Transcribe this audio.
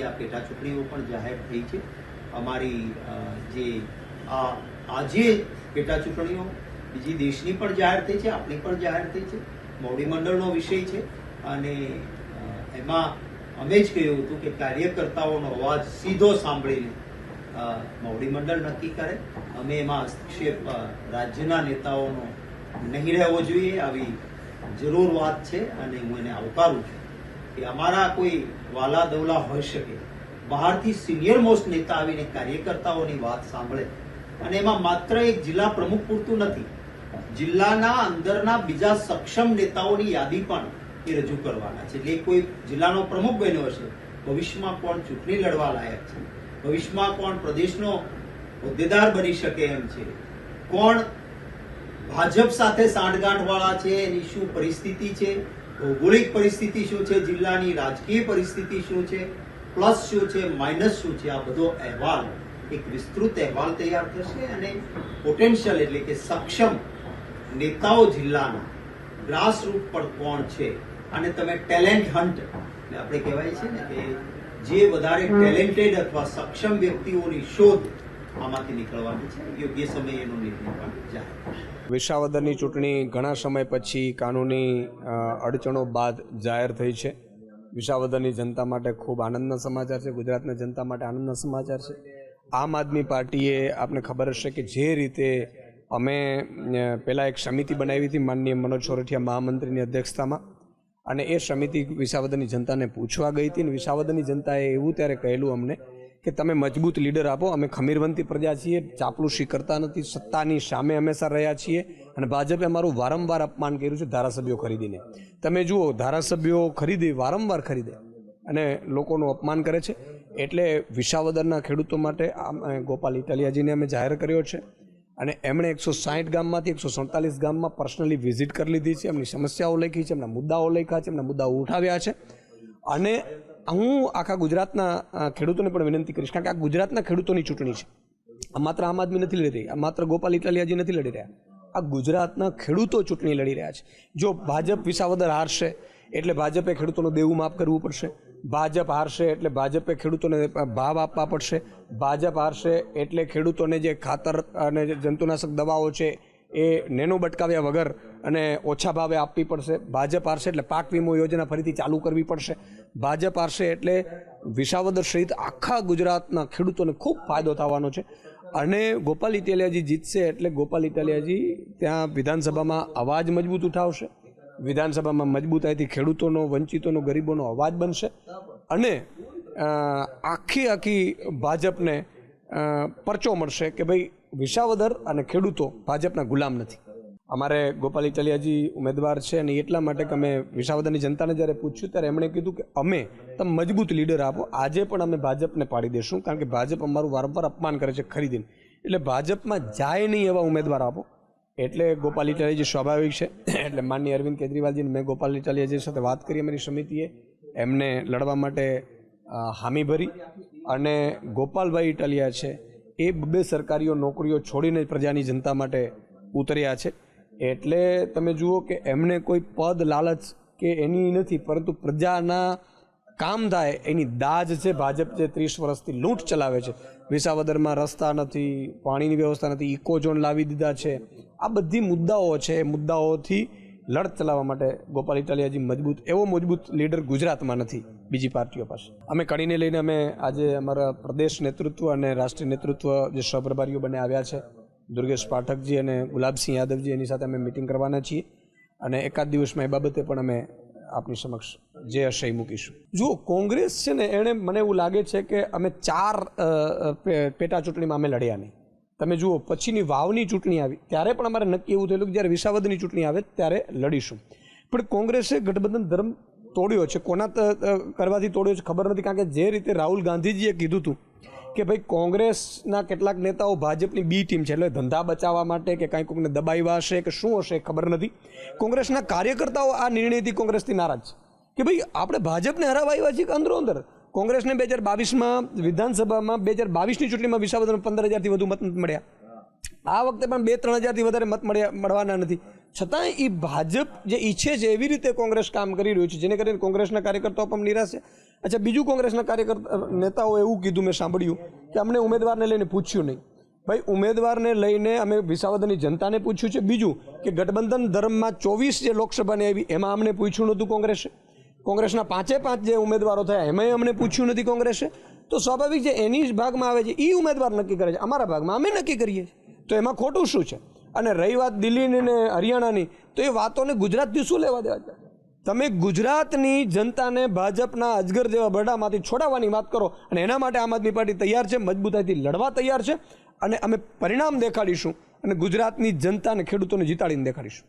આ પેટા ચૂંટણીઓ પણ જાહેર થઈ છે. અમારી જે આજે પેટા ચૂંટણીઓ બીજી દેશની પણ જાહેર થઈ છે, આપણી પણ જાહેર થઈ છે, મોવડી મંડળનો વિષય છે. અને એમાં અમે જ કહ્યું હતું કે કાર્યકર્તાઓનો અવાજ સીધો સાંભળીને મોવડી મંડળ નક્કી કરે. અમે એમાં હસ્તક્ષેપ રાજ્યના નેતાઓનો નહીં રહેવો જોઈએ, આવી જરૂર વાત છે અને હું એને આવકારું છું. કે અમારા કોઈ વાલા દવલા હોઈ શકે. બહારથી સિનિયર મોસ્ટ નેતા આવીને કાર્યકર્તાઓની વાત સાંભળે. અને એમાં માત્ર એક જિલ્લા પ્રમુખ પૂરતું નથી, જિલ્લાના અંદરના બીજા સક્ષમ નેતાઓની યાદી પણ એ રજૂ કરવાના છે. એટલે કોઈ જિલ્લાનો પ્રમુખ બન્યો હશે, ભવિષ્યમાં કોણ ચૂંટણી લડવા લાયક છે? ભવિષ્યમાં કોણ પ્રદેશનો હોદ્દેદાર બની શકે એમ છે? કોણ ભાજપ સાથે સાંઠગાંઠ વાળા છે? એની શું પરિસ્થિતિ છે? ભૌગોલિક પરિસ્થિતિ શું છે, જિલ્લાની રાજકીય પરિસ્થિતિ શું છે, પ્લસ શું છે, માઇનસ શું છે, આ બધો અહેવાલ એક વિસ્તૃત અહેવાલ તૈયાર થશે અને પોટેન્શિયલ એટલે કે સક્ષમ નેતાઓ જિલ્લાના ગ્રાસ રૂટ પર કોણ છે? અને તમે ટેલેન્ટ હન્ટ આપણે કહેવાય છે ને કે જે વધારે ટેલેન્ટેડ અથવા સક્ષમ વ્યક્તિઓની શોધ આમાંથી નીકળવાની છે. યોગ્ય સમયે એનો નિર્ણય જાહેર વિસાવદરની ચૂંટણી ઘણા સમય પછી કાનૂની અડચણો બાદ જાહેર થઈ છે. વિસાવદરની જનતા માટે ખૂબ આનંદના સમાચાર છે. ગુજરાતના જનતા માટે આનંદના સમાચાર છે. આમ આદમી પાર્ટીએ આપને ખબર હશે કે જે રીતે અમે પહેલાં એક સમિતિ બનાવી હતી માનનીય મનોજ સોરઠિયા મહામંત્રીની અધ્યક્ષતામાં. અને એ સમિતિ વિસાવદરની જનતાને પૂછવા ગઈ હતી અને વિસાવદરની જનતાએ એવું ત્યારે કહેલું અમને કે તમે મજબૂત લીડર આપો. અમે ખમીરવંતી પ્રજા છીએ. ચાપલુસી કરતા નથી. સત્તાની સામે હંમેશા રહ્યા છીએ. અને ભાજપે અમારું વારંવાર અપમાન કર્યું છે ધારાસભ્યો ખરીદીને. તમે જુઓ, ધારાસભ્યો ખરીદે, વારંવાર ખરીદે. અને લોકોનું અપમાન કરે છે. એટલે વિસાવદરના ખેડૂતો માટે ગોપાલ ઇટાલિયાજીને અમે જાહેર કર્યો છે. અને એમણે એકસો સાઠ ગામમાંથી એકસો સડતાલીસ ગામમાં પર્સનલી વિઝિટ કરી લીધી છે. એમની સમસ્યાઓ લખી છે, એમના મુદ્દાઓ લખ્યા છે, એમના મુદ્દાઓ ઉઠાવ્યા છે. અને હું આખા ગુજરાતના ખેડૂતોને પણ વિનંતી કરીશ, કારણ કે આ ગુજરાતના ખેડૂતોની ચૂંટણી છે. આ માત્ર આમ આદમી નથી લડી રહી આ માત્ર ગોપાલ ઇટાલિયાજી નથી લડી રહ્યા. આ ગુજરાતના ખેડૂતો ચૂંટણી લડી રહ્યા છે. જો ભાજપ વિસાવદર હારશે, એટલે ભાજપે ખેડૂતોનું દેવું માફ કરવું પડશે. ભાજપ હારશે, એટલે ભાજપે ખેડૂતોને ભાવ આપવા પડશે. ભાજપ હારશે, એટલે ખેડૂતોને જે ખાતર અને જંતુનાશક દવાઓ છે, એ નેનો બટકાવ્યા વગર અને ઓછા ભાવે આપવી પડશે. ભાજપ આરશે એટલે પાક વીમો યોજના ફરીથી ચાલુ કરવી પડશે. ભાજપ આરશે એટલે વિસાવદર સહિત આખા ગુજરાતના ખેડૂતોને ખૂબ ફાયદો થવાનો છે. અને ગોપાલ ઇટાલિયાજી જીતશે એટલે ગોપાલ ઇટાલિયાજી ત્યાં વિધાનસભામાં અવાજ મજબૂત ઉઠાવશે. વિધાનસભામાં મજબૂતાઈથી ખેડૂતોનો, વંચિતોનો, ગરીબોનો અવાજ બનશે. અને આખી આખી ભાજપને પરચો મળશે કે ભાઈ વિસાવદર અને ખેડૂતો ભાજપના ગુલામ નથી. અમારે ગોપાલ ઇટાલિયાજી ઉમેદવાર છે અને એટલા માટે અમે વિસાવદરની જનતાને જ્યારે પૂછ્યું ત્યારે એમણે કીધું કે અમે તમે મજબૂત લીડર આપો. આજે પણ અમે ભાજપને પાડી દેશું કારણ કે ભાજપ અમારું વારંવાર અપમાન કરે છે ખરીદીને એટલે ભાજપમાં જાય નહીં એવા ઉમેદવાર આપો. એટલે ગોપાલ ઇટાલિયાજી સ્વાભાવિક છે. એટલે માનનીય અરવિંદ કેજરીવાલજીને મેં ગોપાલ ઇટાલિયાજી સાથે વાત કરી અમારી સમિતિએ. એમને લડવા માટે હામી ભરી અને ગોપાલભાઈ ઇટાલિયા છે એ બે સરકારીઓ નોકરીઓ છોડીને પ્રજાની જનતા માટે ઉતર્યા છે. એટલે તમે જુઓ કે એમને કોઈ પદ લાલચ કે એની નથી, પરંતુ પ્રજાના કામ થાય, એની દાજ છે. ભાજપ જે ત્રીસ વર્ષથી લૂંટ ચલાવે છે. વિસાવદરમાં રસ્તા નથી, પાણીની વ્યવસ્થા નથી, ઇકો ઝોન લાવી દીધા છે. આ બધી મુદ્દાઓ છે. મુદ્દાઓથી લડત ચલાવવા માટે ગોપાલ ઇટાલિયાજી મજબૂત, એવો મજબૂત લીડર ગુજરાતમાં નથી, બીજી પાર્ટીઓ પાસે. અમે કડીને લઈને અમે આજે અમારા પ્રદેશ નેતૃત્વ અને રાષ્ટ્રીય નેતૃત્વ જે સહપ્રભારીઓ બને આવ્યા છે દુર્ગેશ પાઠકજી અને ગુલાબસિંહ યાદવજી એની સાથે અમે મિટિંગ કરવાના છીએ. અને એકાદ દિવસમાં એ બાબતે પણ અમે આપની સમક્ષ જે એ મૂકીશું. જુઓ, કોંગ્રેસ છે ને એણે મને એવું લાગે છે કે અમે ચાર પેટા ચૂંટણીમાં અમે લડ્યા નહીં. તમે જુઓ, પછીની વાવની ચૂંટણી આવી, ત્યારે પણ અમારે નક્કી એવું થયેલું કે જ્યારે વિસાવદની ચૂંટણી આવે ત્યારે લડીશું. પણ કોંગ્રેસે ગઠબંધન ધર્મ તોડ્યો છે, કોના કરવાથી તોડ્યો છે ખબર નથી, કારણ કે જે રીતે રાહુલ ગાંધીજીએ કીધું હતું કે ભાઈ કોંગ્રેસના કેટલાક નેતાઓ ભાજપની બી ટીમ છે, એટલે ધંધા બચાવવા માટે કે કાંઈ કોઈને દબાવ્યા હશે કે શું હશે ખબર નથી. કોંગ્રેસના કાર્યકર્તાઓ આ નિર્ણયથી કોંગ્રેસથી નારાજ છે. કે ભાઈ આપણે ભાજપને હરાવવા આવ્યા છીએ કે અંદરો અંદર? કોંગ્રેસને બે હજાર બાવીસમાં, વિધાનસભામાં બે હજાર બાવીસની ચૂંટણીમાં વિસાવદરમાં પંદર હજારથી વધુ મત મળ્યા. આ વખતે પણ બે ત્રણ હજારથી વધારે મત મળ્યા, મળવાના નથી. છતાં એ ભાજપ જે ઈચ્છે છે એવી રીતે કોંગ્રેસ કામ કરી રહ્યું છે, જેને કરીને કોંગ્રેસના કાર્યકર્તાઓ પણ નિરાશ છે. અચ્છા, બીજું કોંગ્રેસના કાર્યકર્તા નેતાઓ એવું કીધું મેં સાંભળ્યું કે અમને ઉમેદવારને લઈને પૂછ્યું નહીં. ભાઈ, ઉમેદવારને લઈને અમે વિસાવદરની જનતાને પૂછ્યું છે. બીજું કે ગઠબંધન ધર્મમાં ચોવીસ જે લોકસભાની આવી, એમાં અમને પૂછ્યું નહોતું કોંગ્રેસે. કોંગ્રેસના પાંચે પાંચ જે ઉમેદવારો થયા, એમાંય અમને પૂછ્યું નથી કોંગ્રેસે. તો સ્વાભાવિક છે, એની જ ભાગમાં આવે છે એ ઉમેદવાર નક્કી કરે છે. અમારા ભાગમાં અમે નક્કી કરીએ તો એમાં ખોટું શું છે? અને રહી વાત દિલ્હીની ને હરિયાણાની, તો એ વાતોને ગુજરાતથી શું લેવા દેવા છે? તમે ગુજરાતની જનતાને ભાજપના અજગર જેવા બરડામાંથી છોડાવવાની વાત કરો અને એના માટે આમ આદમી પાર્ટી તૈયાર છે, મજબૂતાઈથી લડવા તૈયાર છે અને અમે પરિણામ દેખાડીશું અને ગુજરાતની જનતાને ખેડૂતોને જીતાડીને દેખાડીશું.